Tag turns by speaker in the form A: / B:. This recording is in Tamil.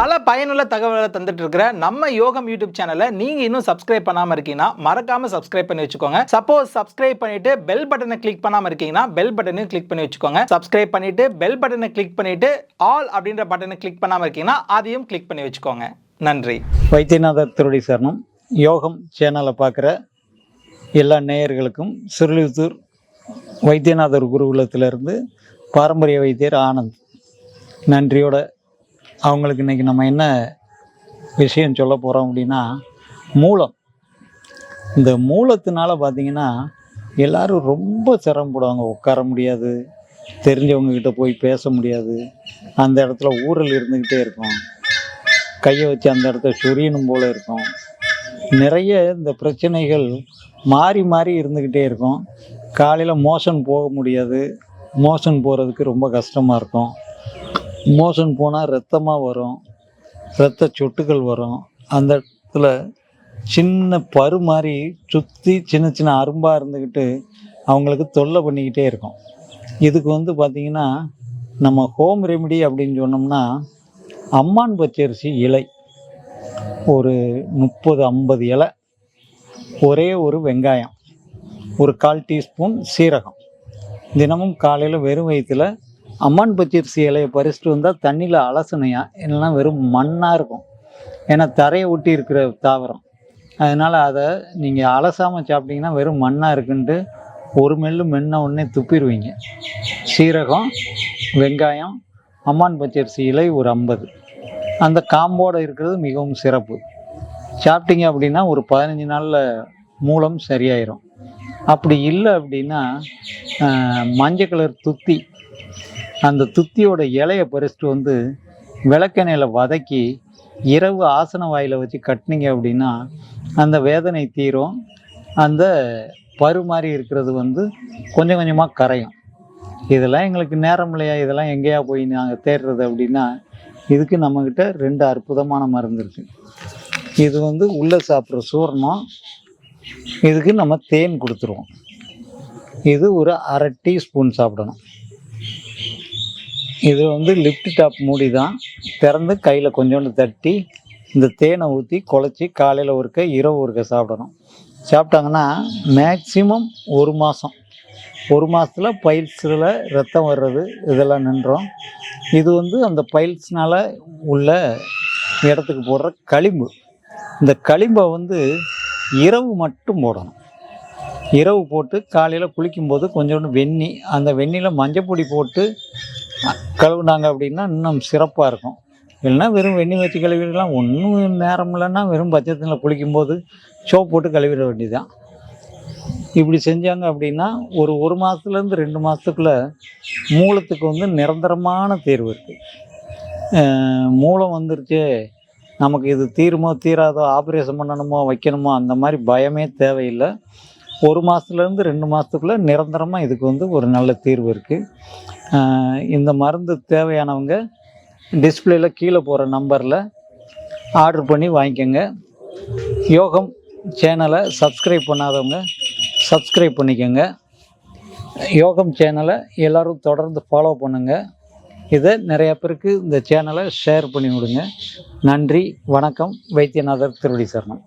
A: பல பயனுள்ள தகவல்களை தந்துட்டு இருக்கிற நம்ம யோகம் யூடியூப் சேனலை நீங்க இன்னும் சப்ஸ்கிரைப் பண்ணாம இருக்கீங்கன்னா மறக்காம சப்ஸ்கிரைப் பண்ணி வச்சுக்கோங்க. சப்போஸ் சப்ஸ்கிரைப் பண்ணிட்டு பெல் பட்டனை கிளிக் பண்ணாம இருக்கீங்கன்னா பெல் பட்டனையும் கிளிக் பண்ணி வச்சுக்கோங்க. சப்ஸ்கிரைப் பண்ணிட்டு பெல் பட்டனை கிளிக் பண்ணிட்டு ஆல் அப்படின்ற பட்டனை கிளிக் பண்ணாம இருக்கீங்கன்னா அதையும் கிளிக் பண்ணி வச்சுக்கோங்க. நன்றி.
B: வைத்தியநாதர் திருடி சரணம். யோகம் சேனலை பார்க்குற எல்லா நேயர்களுக்கும் சிறுலித்தூர் வைத்தியநாதர் குருகுலத்திலிருந்து பாரம்பரிய வைத்தியர் ஆனந்த் நன்றியோட அவங்களுக்கு இன்றைக்கி நம்ம என்ன விஷயம் சொல்ல போகிறோம் அப்படின்னா மூலம். இந்த மூலத்தினால பார்த்தீங்கன்னா எல்லோரும் ரொம்ப சிரமப்படுவாங்க. உட்கார முடியாது தெரிஞ்சவங்கக்கிட்ட போய் பேச முடியாது. அந்த இடத்துல ஊரல் இருந்துக்கிட்டே இருக்கும். கையை வச்சு அந்த இடத்த சுரியணும் போல் இருக்கும். நிறைய இந்த பிரச்சனைகள் மாறி மாறி இருந்துக்கிட்டே இருக்கும். காலையில் மோஷன் போக முடியாது. மோஷன் போகிறதுக்கு ரொம்ப கஷ்டமாக இருக்கும். மோஷன் போனால் ரத்தமாக வரும் ரத்த சொட்டுகள் வரும். அந்த இடத்துல சின்ன பரு மாதிரி சுற்றி சின்ன சின்ன அரும்பாக இருந்துக்கிட்டு அவங்களுக்கு தொல்லை பண்ணிக்கிட்டே இருக்கும். இதுக்கு வந்து பார்த்திங்கன்னா நம்ம ஹோம் ரெமெடி அப்படின்னு சொன்னோம்னா அம்மான் பச்சரிசி இலை. ஒரு முப்பது ஐம்பது இலை. ஒரே ஒரு வெங்காயம். ஒரு கால் டீஸ்பூன் சீரகம். தினமும் காலையில் வெறும் வயிற்றில் அம்மான் பச்சரிசி இலையை பறிச்சுட்டு வந்தால் தண்ணியில் அலசணையா இல்லைன்னா வெறும் மண்ணாக இருக்கும். ஏன்னா தரையை ஒட்டி இருக்கிற தாவரம். அதனால் அதை நீங்கள் அலசாமல் சாப்பிட்டீங்கன்னா வெறும் மண்ணாக இருக்குன்ட்டு ஒரு மெல்லு மென்ன உடனே துப்பிடுவீங்க. சீரகம் வெங்காயம் அம்மான் பச்சரிசி இலை ஒரு ஐம்பது. அந்த காம்போடு இருக்கிறது மிகவும் சிறப்பு. சாப்பிட்டீங்க அப்படின்னா ஒரு பதினஞ்சு நாளில் மூலம் சரியாயிரும். அப்படி இல்லை அப்படின்னா மஞ்சள் கலர் துத்தி அந்த துத்தியோட இலையை பறிச்சுட்டு வந்து விளக்கெண்ணெயில் வதக்கி இரவு ஆசன வாயில் வச்சு கட்டினீங்க அப்படின்னா அந்த வேதனை தீரும். அந்த பரு மாதிரி இருக்கிறது வந்து கொஞ்சம் கொஞ்சமாக கரையும். இதெல்லாம் எங்களுக்கு நேரம் இல்லையா? இதெல்லாம் எங்கேயா போய் நாங்கள் தேடுறது அப்படின்னா இதுக்கு நம்மக்கிட்ட ரெண்டு அற்புதமான மருந்து இருக்குது இது வந்து உள்ளே சாப்பிட்ற சூரணம். இதுக்கு நம்ம தேன் கொடுத்துருவோம். இது ஒரு அரை டீஸ்பூன் சாப்பிடணும். இது வந்து லிஃப்ட் டாப் மூடி தான் திறந்து கையில் கொஞ்சோண்டு தட்டி இந்த தேனை ஊற்றி குழச்சி காலையில் ஒருக்க இரவு ஒருக்க சாப்பிடணும். சாப்பிட்டாங்கன்னா மேக்சிமம் ஒரு மாதம் ஒரு மாதத்தில் பைல்ஸில் ரத்தம் வர்றது இதெல்லாம் நின்றோம். இது வந்து அந்த பைல்ஸ்னால் உள்ள இடத்துக்கு போடுற களிம்பு. இந்த களிம்பை வந்து இரவு மட்டும் போடணும். இரவு போட்டு காலையில் குளிக்கும்போது கொஞ்சோண்டு வெந்நி அந்த வெந்நியில் மஞ்சப்பொடி போட்டு கழுவுனாங்க அப்படின்னா இன்னும் சிறப்பாக இருக்கும். இல்லைன்னா வெறும் வெண்ணி வச்சு கழுவிடலாம். ஒன்றும் நேரம் இல்லைன்னா வெறும் பச்சை தண்ணியில் குளிக்கும்போது சோப் போட்டு கழுவிட வேண்டியதுதான். இப்படி செஞ்சாங்க அப்படின்னா ஒரு ஒரு மாதத்துலேருந்து ரெண்டு மாதத்துக்குள்ள மூலத்துக்கு வந்து நிரந்தரமான தேர்வு இருக்குது மூலம் வந்துருச்சு. நமக்கு இது தீருமோ தீராதோ ஆப்ரேஷன் பண்ணணுமோ வைக்கணுமோ அந்த மாதிரி பயமே தேவையில்லை. ஒரு மாதத்துலேருந்து ரெண்டு மாதத்துக்குள்ளே நிரந்தரமாக இதுக்கு வந்து ஒரு நல்ல தீர்வு இருக்குது இந்த மருந்து தேவையானவங்க டிஸ்பிளேல கீழே போகிற நம்பரில் ஆர்டர் பண்ணி வாங்கிக்கோங்க. யோகம் சேனலை சப்ஸ்கிரைப் பண்ணாதவங்க சப்ஸ்கிரைப் பண்ணிக்கோங்க. யோகம் சேனலை எல்லோரும் தொடர்ந்து ஃபாலோ பண்ணுங்கள் இதை நிறைய பேருக்கு இந்த சேனலை ஷேர் பண்ணி விடுங்க. நன்றி வணக்கம். வைத்தியநாதர் திருவடி சரணம்.